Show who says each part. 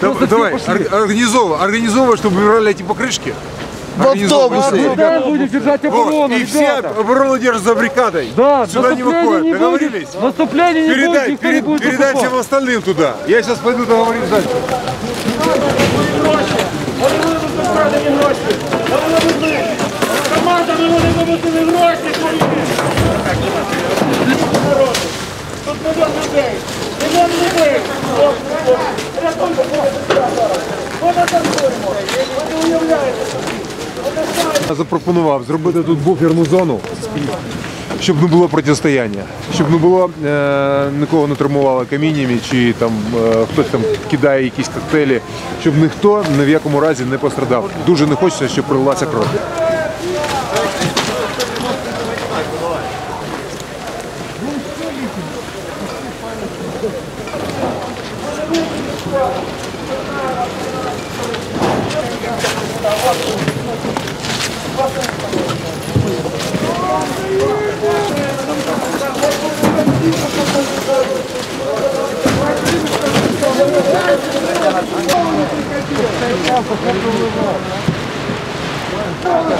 Speaker 1: Да- давай, ор- организовывай, организовывай, чтобы убирали эти покрышки. Организовывай.
Speaker 2: автобусы.
Speaker 3: Да, будем держать
Speaker 1: Вот,
Speaker 3: оборону,
Speaker 1: и все
Speaker 3: ребята.
Speaker 1: оборону держат за баррикадой.
Speaker 3: Да,
Speaker 1: Сюда не
Speaker 3: наступления
Speaker 1: выходят.
Speaker 3: не
Speaker 1: Договорились?
Speaker 3: будет. Наступления не будет,
Speaker 1: Передай,
Speaker 3: никто не
Speaker 1: перед-
Speaker 3: будет
Speaker 1: передай
Speaker 3: наступать.
Speaker 1: всем остальным туда. Я сейчас пойду договорюсь дальше.
Speaker 4: Команда виводить виводили гроші свої. Тут мільйон людей. Мільйон людей. рятунку Ми танцюємо. Ви не уявляєте собі.
Speaker 1: Я запропонував зробити тут буферну зону, щоб не було протистояння, щоб не було е, нікого не травмувало каміннями, чи там е, хтось там кидає якісь коктейлі, щоб ніхто ні в якому разі не пострадав. Дуже не хочеться, щоб пролилася кров. Пока